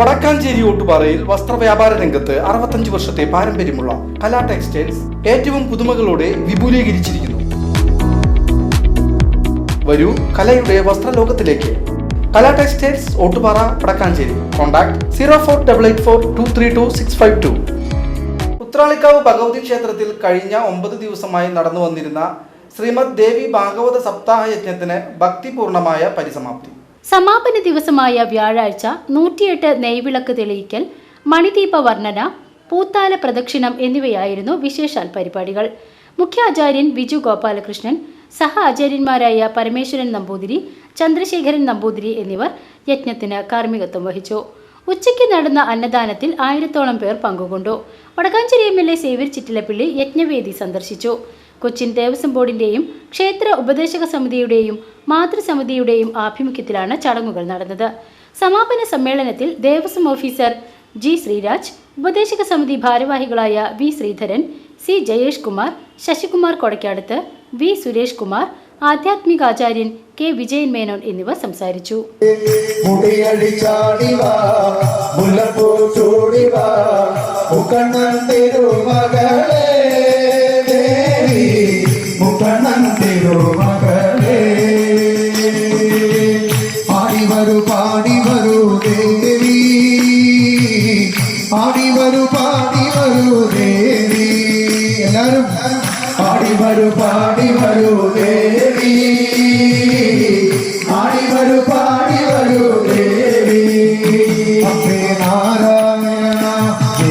വടക്കാഞ്ചേരി ഓട്ടുപാറയിൽ വസ്ത്രവ്യാപാര രംഗത്ത് അറുപത്തഞ്ച് വർഷത്തെ പാരമ്പര്യമുള്ള കലാ ടെക്സ്റ്റൈൽസ് ഏറ്റവും പുതുമകളോടെ വിപുലീകരിച്ചിരിക്കുന്നു. വരൂ കലയുടെ വസ്ത്രലോകത്തിലേക്ക്. Kala textiles Ottupara Vadakkanchery. Contact zero four double eight four two three two six five two. Uthralikkavu Bhagavathi ക്ഷേത്രത്തിൽ കഴിഞ്ഞ ഒമ്പത് ദിവസമായി നടന്നു വന്നിരുന്ന ശ്രീമദ് ദേവി ഭാഗവത സപ്താഹ യജ്ഞത്തിന് ഭക്തിപൂർണമായ പരിസമാപ്തി. സമാപന ദിവസമായ വ്യാഴാഴ്ച നൂറ്റിയെട്ട് നെയ്വിളക്ക് തെളിയിക്കൽ മണിദീപ വർണന പൂത്താല പ്രദക്ഷിണം എന്നിവയായിരുന്നു വിശേഷാൽ പരിപാടികൾ. മുഖ്യാചാര്യൻ ബിജു ഗോപാലകൃഷ്ണൻ സഹ ആചാര്യന്മാരായ പരമേശ്വരൻ നമ്പൂതിരി ചന്ദ്രശേഖരൻ നമ്പൂതിരി എന്നിവർ യജ്ഞത്തിന് കാർമ്മികത്വം വഹിച്ചു. ഉച്ചയ്ക്ക് നടന്ന അന്നദാനത്തിൽ ആയിരത്തോളം പേർ പങ്കുകൊണ്ടു. Vadakkanchery M L A Xavier Chittilappilly യജ്ഞവേദി സന്ദർശിച്ചു. കൊച്ചിൻ ദേവസ്വം ബോർഡിന്റെയും ക്ഷേത്ര ഉപദേശക സമിതിയുടെയും മാതൃസമിതിയുടെയും ആഭിമുഖ്യത്തിലാണ് ചടങ്ങുകൾ നടന്നത്. സമാപന സമ്മേളനത്തിൽ ദേവസ്വം ഓഫീസർ ജി ശ്രീരാജ് ഉപദേശക സമിതി ഭാരവാഹികളായ V Sreedharan C Jayesh Kumar Sasikumar Kodakkadath V Suresh Kumar ആധ്യാത്മികാചാര്യൻ K Vijayan Menon എന്നിവർ സംസാരിച്ചു. പാടി വരൂ ദേവി. ആടി വരൂ പാടി വരൂ ദേവി.